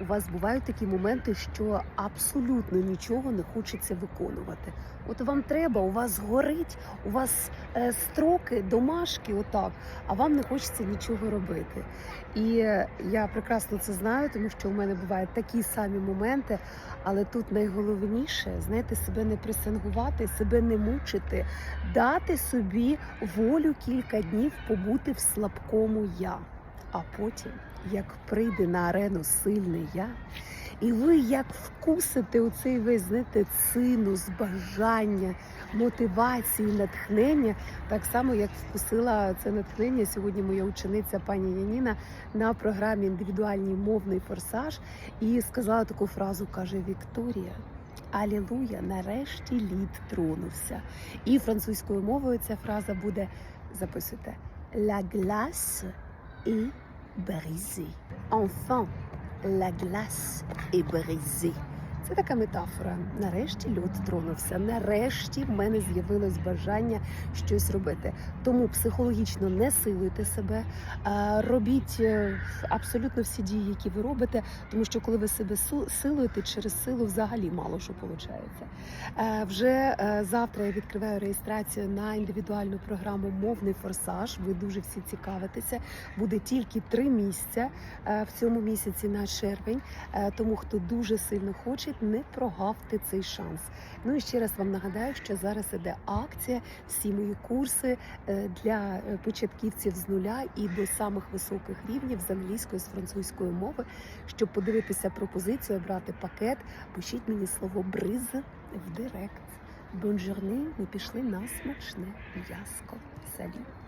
у вас бувають такі моменти, що абсолютно нічого не хочеться виконувати. От вам треба, у вас горить, у вас е, строки, домашки, отак, а вам не хочеться нічого робити. І я прекрасно це знаю, тому що у мене бувають такі самі моменти. Але тут найголовніше, знаєте, себе не пресингувати, себе не мучити, дати собі волю кілька днів побути в слабкому я. А потім, як прийде на арену сильне я, і ви як вкусите оцей весь знаєте, цинус, бажання, мотивації, натхнення, так само як вкусила це натхнення сьогодні моя учениця пані Яніна на програмі індивідуальний мовний форсаж і сказала таку фразу: каже Вікторія. Алілуя, нарешті лід тронувся. І французькою мовою ця фраза буде записуйте La glace est brisée. Enfin, la glace est brisée. Це така метафора. Нарешті лід тронувся. Нарешті в мене з'явилось бажання щось робити. Тому психологічно не силуйте себе, робіть е, абсолютно всі дії, які ви робите, тому що коли ви себе силуєте, через силу взагалі мало що виходить. Вже е, завтра я відкриваю реєстрацію на індивідуальну програму Мовний форсаж. Ви дуже всі цікавитеся. Буде тільки три місця е, в цьому місяці на червень. Е, Тому хто дуже сильно хоче, не прогавте цей шанс. Ну і ще раз вам нагадаю, що зараз іде акція. Всі мої курси е, для е, початківців з нуля і до самих високих рівнів з англійської з французької мови. Щоб подивитися пропозицію, обрати пакет, пишіть мені слово бриз в директ. Бонжурни, ми пішли на смачне м'яско. Салют!